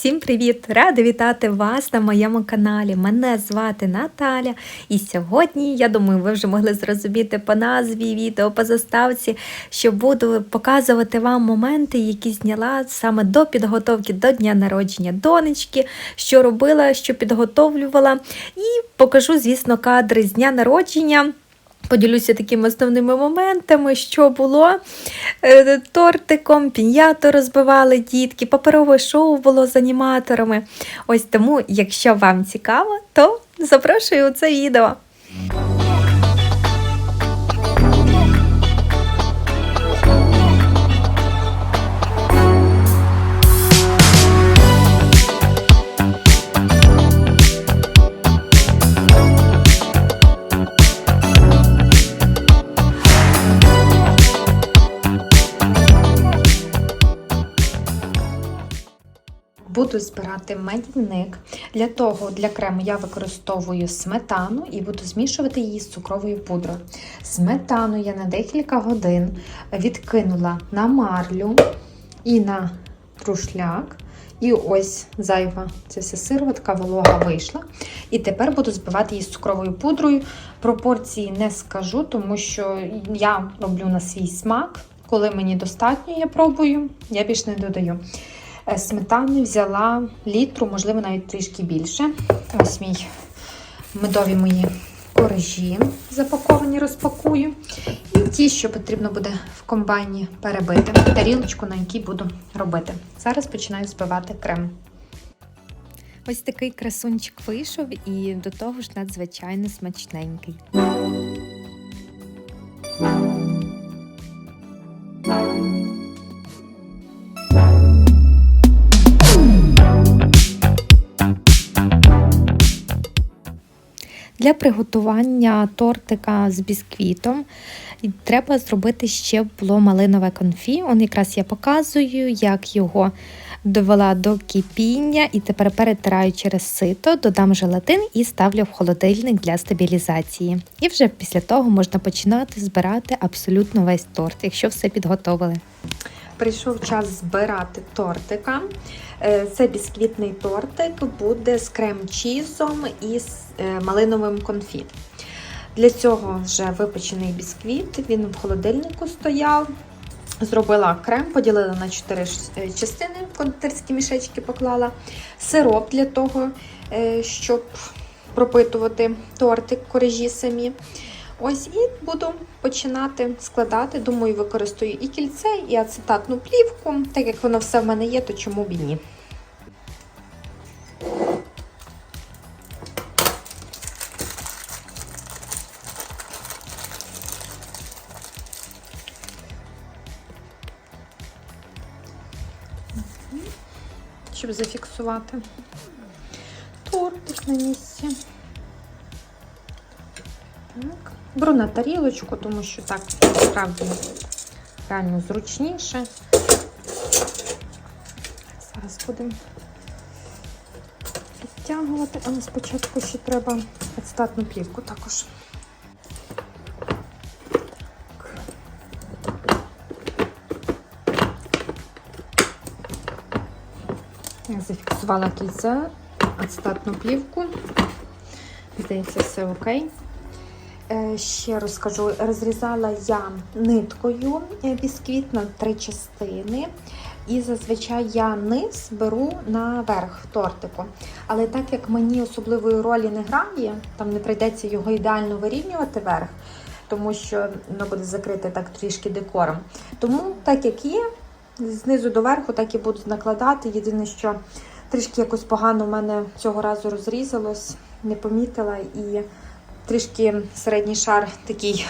Всім привіт! Рада вітати вас на моєму каналі. Мене звати Наталя. І сьогодні, я думаю, ви вже могли зрозуміти по назві відео, по заставці, що буду показувати вам моменти, які зняла саме до підготовки до дня народження донечки, що робила, що підготовлювала. І покажу, звісно, кадри з дня народження. Поділюся такими основними моментами, що було Е, тортиком, пін'яту розбивали дітки, паперове шоу було з аніматорами. Ось тому, якщо вам цікаво, то запрошую у це відео. Буду збирати медівник. Для того для крему я використовую сметану і буду змішувати її з цукровою пудрою. Сметану я на декілька годин відкинула на марлю і на трушляк. І ось зайва ця вся сироватка, волога вийшла. І тепер буду збивати її з цукровою пудрою. Пропорції не скажу, тому що я роблю на свій смак. Коли мені достатньо, я пробую, я більш не додаю. Е, Сметани взяла літру, можливо, навіть трішки більше. Ось мій медові мої коржі запаковані, розпакую. І ті, що потрібно буде в комбайні перебити, тарілочку, на якій буду робити. Зараз починаю збивати крем. Ось такий красунчик вийшов і до того ж надзвичайно смачненький. Для приготування тортика з бісквітом треба зробити ще було малинове конфі. Он якраз я показую, як його довела до кипіння і тепер перетираю через сито, додам желатин і ставлю в холодильник для стабілізації. І вже після того можна починати збирати абсолютно весь торт, якщо все підготовили. Прийшов час збирати тортика. Е, Це бісквітний тортик буде з крем-чізом і з е, малиновим конфі. Для цього вже випечений бісквіт, він в холодильнику стояв. Зробила крем, поділила на 4 частини, кондитерські мішечки поклала. Сироп для того, е, щоб пропитувати тортик, корежі самі. Ось і буду починати складати. Думаю, використаю і кільце, і ацетатну плівку. Так як воно все в мене є, то чому б і ні. Щоб зафіксувати тортик на місці. Так. Беру на тарілочку, тому що так справді реально зручніше. Зараз будемо підтягувати, але спочатку ще треба ацетатну плівку також. Я зафіксувала кільце, ацетатну плівку. Здається, все окей. Е, Ще розкажу, розрізала я ниткою е, бісквіт на три частини. І зазвичай я низ беру на верх тортику. Але так як мені особливої ролі не грає, там не прийдеться його ідеально вирівнювати верх, тому що воно буде закрите так трішки декором. Тому, так як є, знизу до верху так і буду накладати. Єдине, що трішки якось погано в мене цього разу розрізалось, не помітила і. Трішки середній шар такий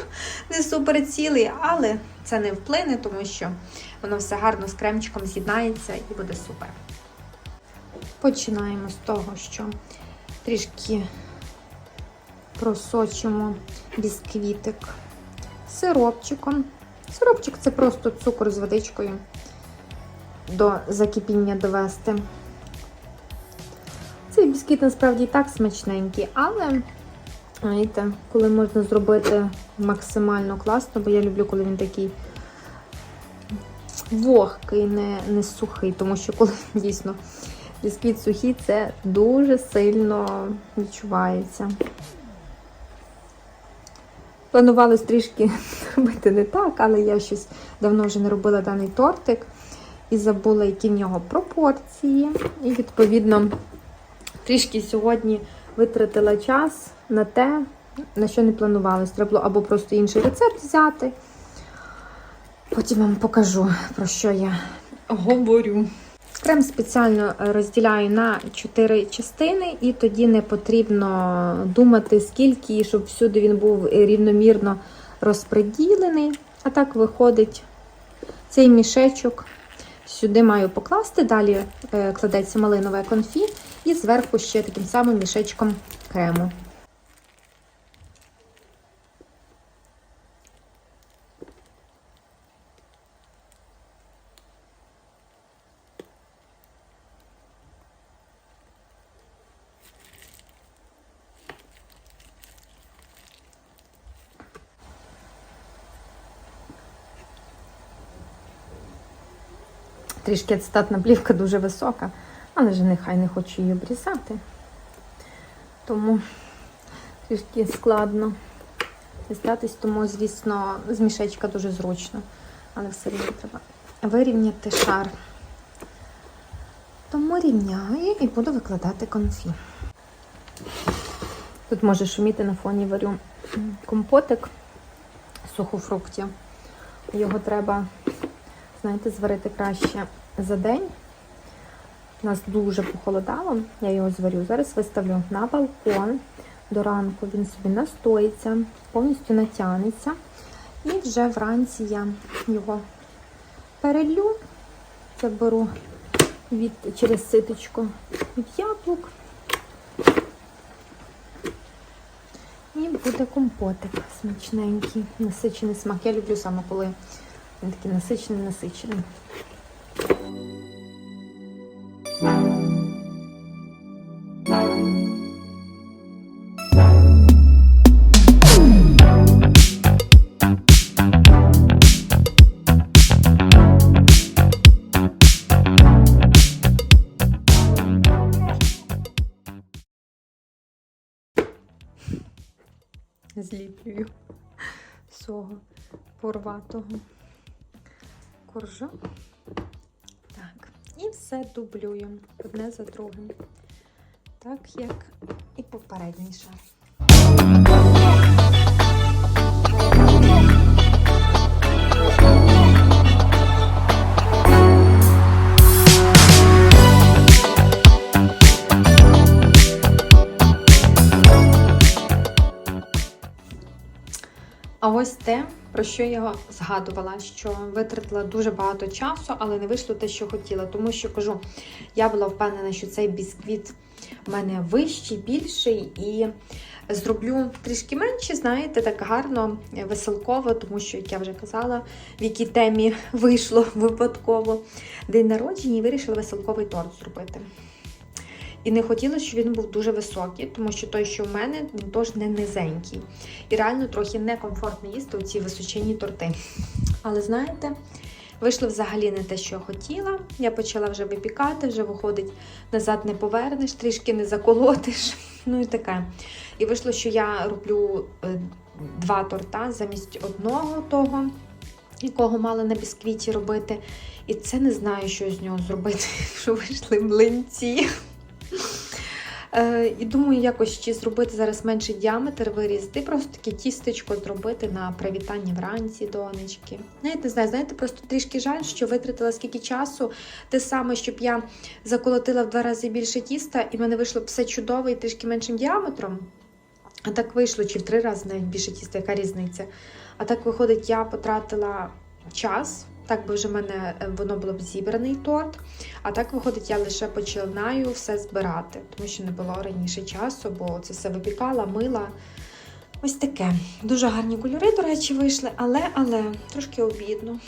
не супер цілий, але це не вплине, тому що воно все гарно з кремчиком з'єднається і буде супер. Починаємо з того, що трішки просочимо бісквітик сиропчиком. Сиропчик це просто цукор з водичкою до закипіння довести. Цей бісквіт насправді і так смачненький, але Знаєте, коли можна зробити максимально класно, бо я люблю, коли він такий вогкий, не, не сухий, тому що коли дійсно бісквіт сухий, це дуже сильно відчувається. Планувалось трішки робити не так, але я щось давно вже не робила даний тортик і забула, які в нього пропорції. І, відповідно, трішки сьогодні витратила час на те, на що не планувалось. Треба було або просто інший рецепт взяти. Потім вам покажу, про що я говорю. Крем спеціально розділяю на 4 частини, і тоді не потрібно думати, скільки, щоб всюди він був рівномірно розподілений. А так виходить цей мішечок. Сюди маю покласти, далі е, кладеться малинове конфі, і зверху ще таким самим мішечком крему. Трішки ацетатна плівка дуже висока, але ж нехай не хочу її обрізати. Тому трішки складно дістатись, тому, звісно, з мішечка дуже зручно, але все одно треба вирівняти шар. Тому рівняю і буду викладати конфі. Тут може шуміти на фоні варю компотик сухофруктів. Його треба знаєте, зварити краще за день. У нас дуже похолодало, я його зварю. Зараз виставлю на балкон. До ранку він собі настоїться, повністю натягнеться. І вже вранці я його перелю, це беру від, через ситочку від яблук. І буде компотик смачненький, насичений смак. Я люблю саме коли він такий насичений, насичений. Зліплюю свого порватого коржа. Так, і все дублюємо одне за другим. Так, як і попередній шар. А ось те, про що я згадувала, що витратила дуже багато часу, але не вийшло те, що хотіла. Тому що кажу, я була впевнена, що цей бісквіт в мене вищий, більший, і зроблю трішки менше, знаєте, так гарно, веселково, тому що, як я вже казала, в якій темі вийшло випадково день народження і вирішила веселковий торт зробити. І не хотіла, щоб він був дуже високий, тому що той, що в мене, він теж не низенький. І реально трохи некомфортно їсти у ці височенні торти. Але знаєте, вийшло взагалі не те, що я хотіла. Я почала вже випікати, вже виходить, назад не повернеш, трішки не заколотиш. Ну і таке. І вийшло, що я роблю е, два торта замість одного того. Якого мала на бісквіті робити. І це не знаю, що з нього зробити, що вийшли млинці. Е, І думаю, якось чи зробити зараз менший діаметр, вирізати, просто таке тістечко зробити на привітання вранці донечки. Навіть не знаю, знаєте, просто трішки жаль, що витратила скільки часу, те саме, щоб я заколотила в два рази більше тіста, і в мене вийшло все чудово і трішки меншим діаметром. А так вийшло, чи в три рази навіть більше тіста, яка різниця. А так виходить, я потратила час. Так би вже в мене е, воно було б зібраний торт. А так, виходить, я лише починаю все збирати, тому що не було раніше часу, бо це все випікала, мила. Ось таке. Дуже гарні кольори, до речі, вийшли, але але трошки обідно.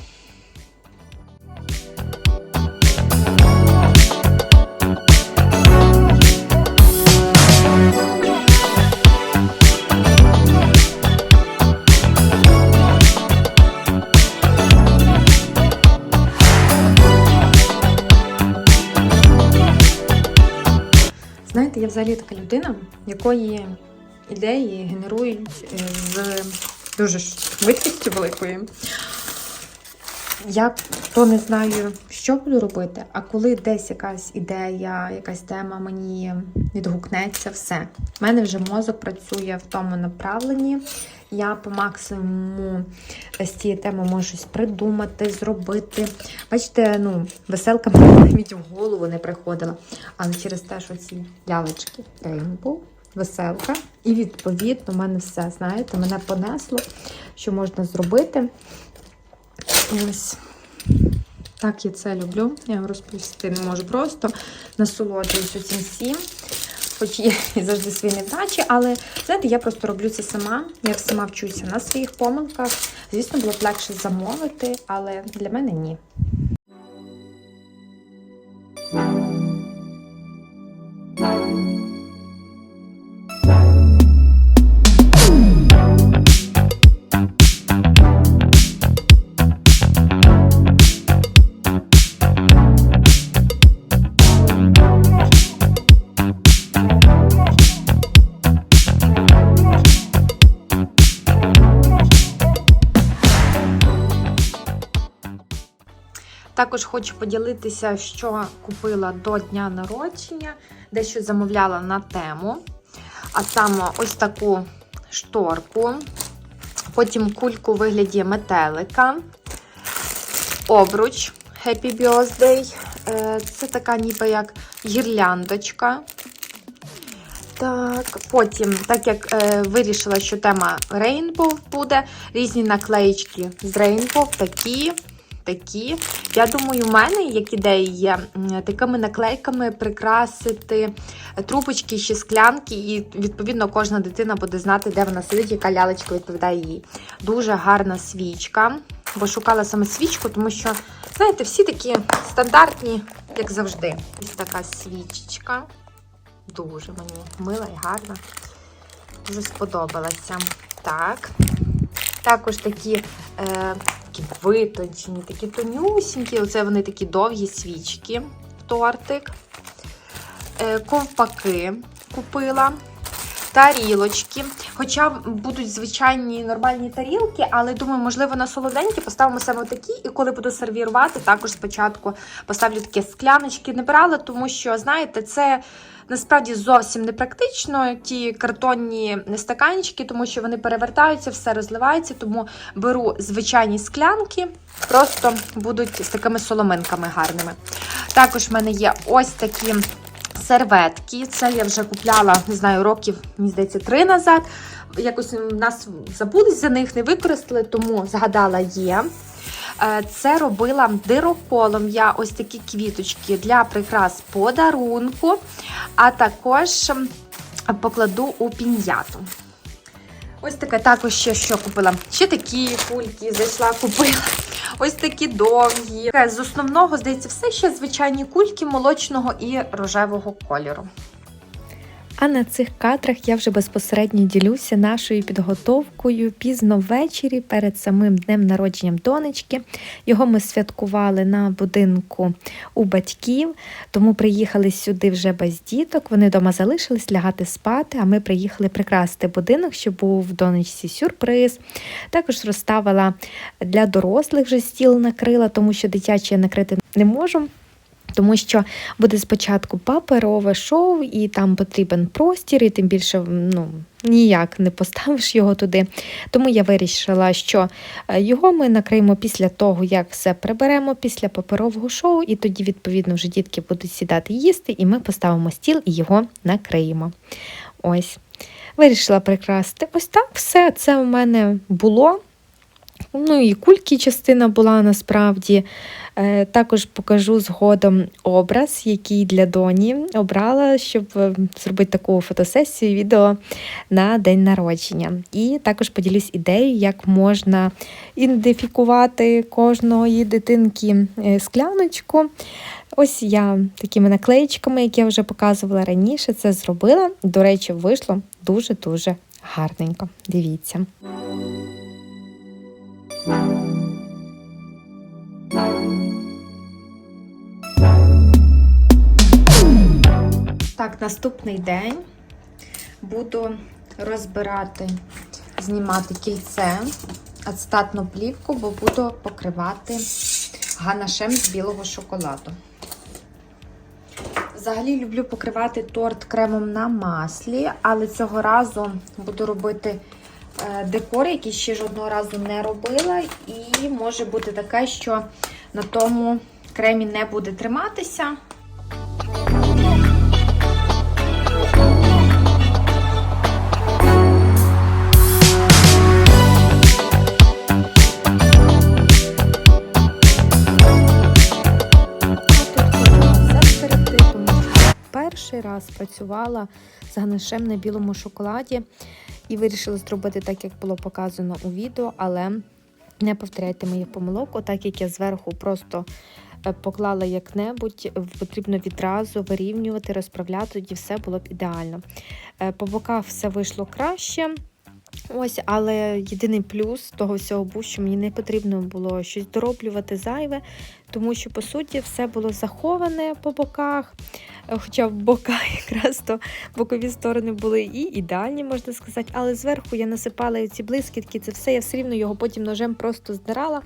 Взагалі така людина, якої ідеї генерують е, з дуже швидкістю великою. Я то не знаю, що буду робити, а коли десь якась ідея, якась тема мені відгукнеться, все. У мене вже мозок працює в тому направленні. Я по максимуму з цієї теми можу щось придумати, зробити. Бачите, ну, веселка навіть в голову не приходила. Але через те, що ці ялочки Rainbow, веселка. І відповідно, в мене все, знаєте, мене понесло, що можна зробити. Ось. Так, я це люблю. Я розповісти не можу. Просто насолоджуюся цим всім. Хоч є завжди свої невдачі, але знаєте, я просто роблю це сама. Я сама вчуся на своїх помилках. Звісно, було б легше замовити, але для мене ні. Також хочу поділитися, що купила до дня народження, дещо замовляла на тему. А саме ось таку шторку, потім кульку у вигляді метелика, обруч Happy Birthday. Е, Це така ніби як гірляндочка. Так, потім, так як е, вирішила, що тема Rainbow буде, різні наклеїчки з Rainbow, такі, такі. Я думаю, у мене, як ідея є, такими наклейками прикрасити трубочки ще склянки, і, відповідно, кожна дитина буде знати, де вона сидить, яка лялечка відповідає їй. Дуже гарна свічка, бо шукала саме свічку, тому що, знаєте, всі такі стандартні, як завжди. Ось така свічечка. Дуже мені мила і гарна. Дуже сподобалася. Так. Також такі, е, такі витончені, такі тонюсінькі. Оце вони такі довгі свічки тортик. Е, ковпаки купила. Тарілочки. Хоча будуть звичайні нормальні тарілки, але думаю, можливо, на солоденькі поставимо саме такі. І коли буду сервірувати, також спочатку поставлю такі скляночки. Не брала, тому що, знаєте, це насправді зовсім не практично. Ті картонні стаканчики, тому що вони перевертаються, все розливається. Тому беру звичайні склянки, просто будуть з такими соломинками гарними. Також в мене є ось такі серветки. Це я вже купляла, не знаю, років, мені здається, три назад. Якось нас забулись за них, не використали, тому згадала є. Е, Це робила дироколом я ось такі квіточки для прикрас подарунку, а також покладу у пін'яту. Ось таке також ще що купила. Ще такі кульки зайшла, купила. Ось такі довгі. З основного, здається, все ще звичайні кульки молочного і рожевого кольору. А на цих кадрах я вже безпосередньо ділюся нашою підготовкою пізно ввечері перед самим днем народженням донечки. Його ми святкували на будинку у батьків, тому приїхали сюди вже без діток. Вони вдома залишились лягати спати, а ми приїхали прикрасити будинок, щоб був в донечці сюрприз. Також розставила для дорослих вже стіл накрила, тому що дитячі накрити не можу. Тому що буде спочатку паперове шоу, і там потрібен простір, і тим більше ну, ніяк не поставиш його туди. Тому я вирішила, що е, його ми накриємо після того, як все приберемо після паперового шоу, і тоді, відповідно, вже дітки будуть сідати їсти, і ми поставимо стіл і його накриємо. Ось. Вирішила прикрасити. Ось так все це у мене було. Ну і кульки частина була насправді. Е, Також покажу згодом образ, який для доні обрала, щоб е, зробити таку фотосесію, відео на день народження. І також поділюсь ідеєю, як можна ідентифікувати кожної дитинки е, скляночку. Ось я такими наклеїчками, які я вже показувала раніше, це зробила. До речі, вийшло дуже-дуже гарненько. Дивіться. Так, наступний день буду розбирати, знімати кільце, ацетатну плівку, бо буду покривати ганашем з білого шоколаду. Взагалі люблю покривати торт кремом на маслі, але цього разу буду робити е, декор, який ще жодного разу не робила. І може бути таке, що на тому кремі не буде триматися. Перший раз працювала з ганашем на білому шоколаді і вирішила зробити так, як було показано у відео, але не повторяйте моїх помилок, отак як я зверху просто е, поклала як-небудь, потрібно відразу вирівнювати, розправляти, тоді все було б ідеально. Е, По боках все вийшло краще. Ось, але єдиний плюс того всього був, що мені не потрібно було щось дороблювати зайве, тому що по суті все було заховане по боках. Е, Хоча в боках якраз то бокові сторони були і ідеальні, можна сказати. Але зверху я насипала ці блискітки, це все, я все рівно його потім ножем просто здирала.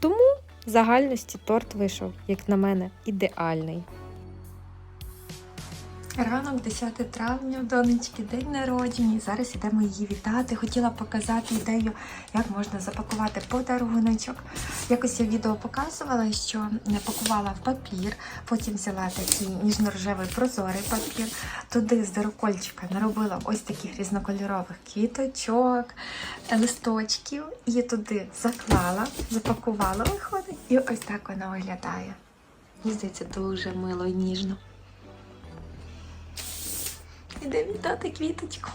Тому в загальності торт вийшов, як на мене, ідеальний. Ранок 10 травня, в донечки день народження. Зараз ідемо її вітати. Хотіла показати ідею, як можна запакувати подаруночок. Якось я відео показувала, що не пакувала в папір, потім взяла такий ніжно-рожевий прозорий папір. Туди з дирокольчика наробила ось таких різнокольорових квіточок, листочків, і туди заклала, запакувала, виходить, і ось так вона виглядає. Мені здається, дуже мило і ніжно. Іде вітати квіточку.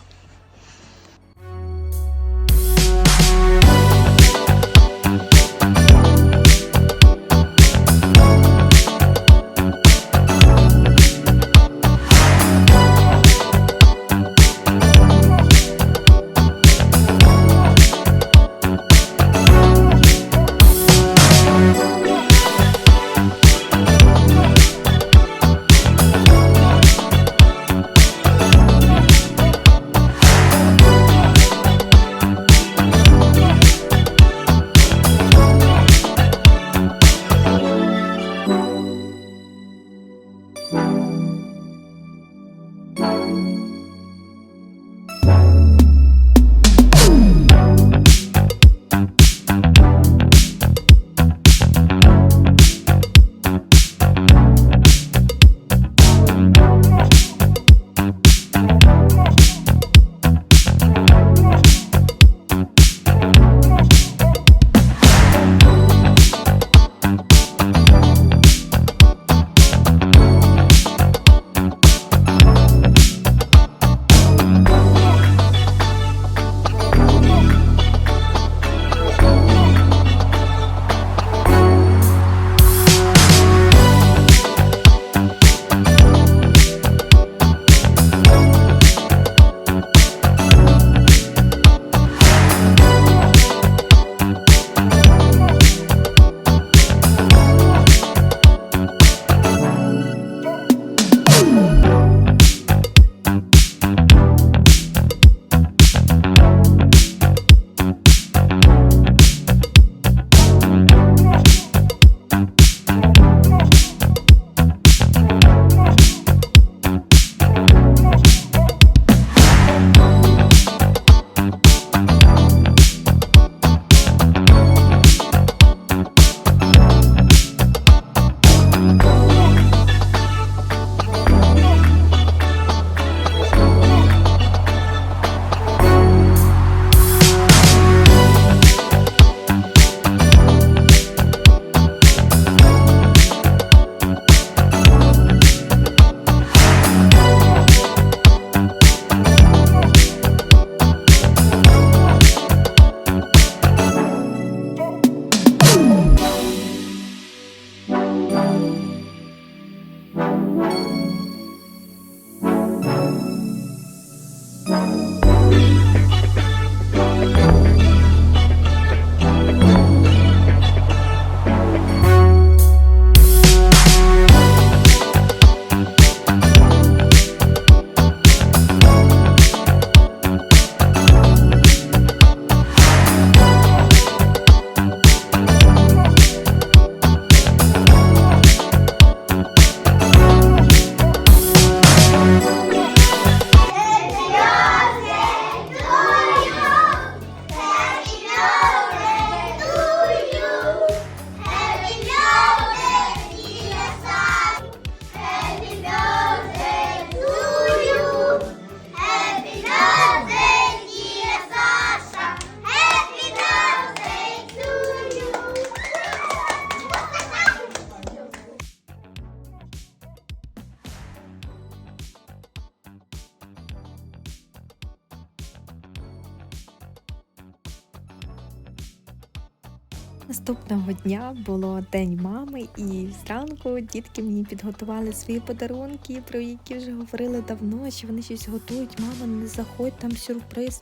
Наступного дня було День мами, і зранку дітки мені підготували свої подарунки, про які вже говорили давно, що вони щось готують. Мама, не заходь, там сюрприз.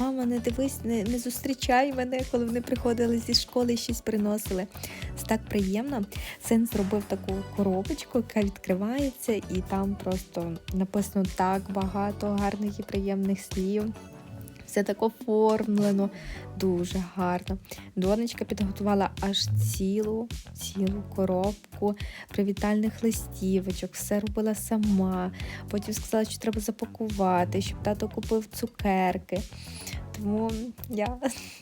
Мама, не дивись, не, не зустрічай мене, коли вони приходили зі школи і щось приносили. Це так приємно. Син зробив таку коробочку, яка відкривається, і там просто написано так багато гарних і приємних слів. Все так оформлено, дуже гарно. Донечка підготувала аж цілу, цілу коробку привітальних листівочок, все робила сама. Потім сказала, що треба запакувати, щоб тато купив цукерки. Тому я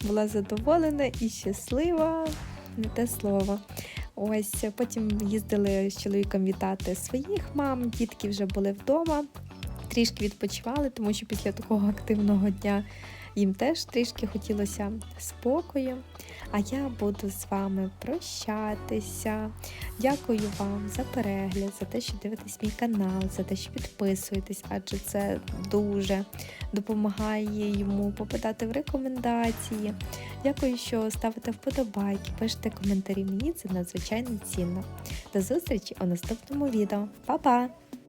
була задоволена і щаслива, не те слово. Ось потім їздили з чоловіком вітати своїх мам, дітки вже були вдома, трішки відпочивали, тому що після такого активного дня їм теж трішки хотілося спокою. А я буду з вами прощатися. Дякую вам за перегляд, за те, що дивитесь мій канал, за те, що підписуєтесь, адже це дуже допомагає йому попадати в рекомендації. Дякую, що ставите вподобайки, пишете коментарі. Мені це надзвичайно цінно. До зустрічі у наступному відео. Па-па!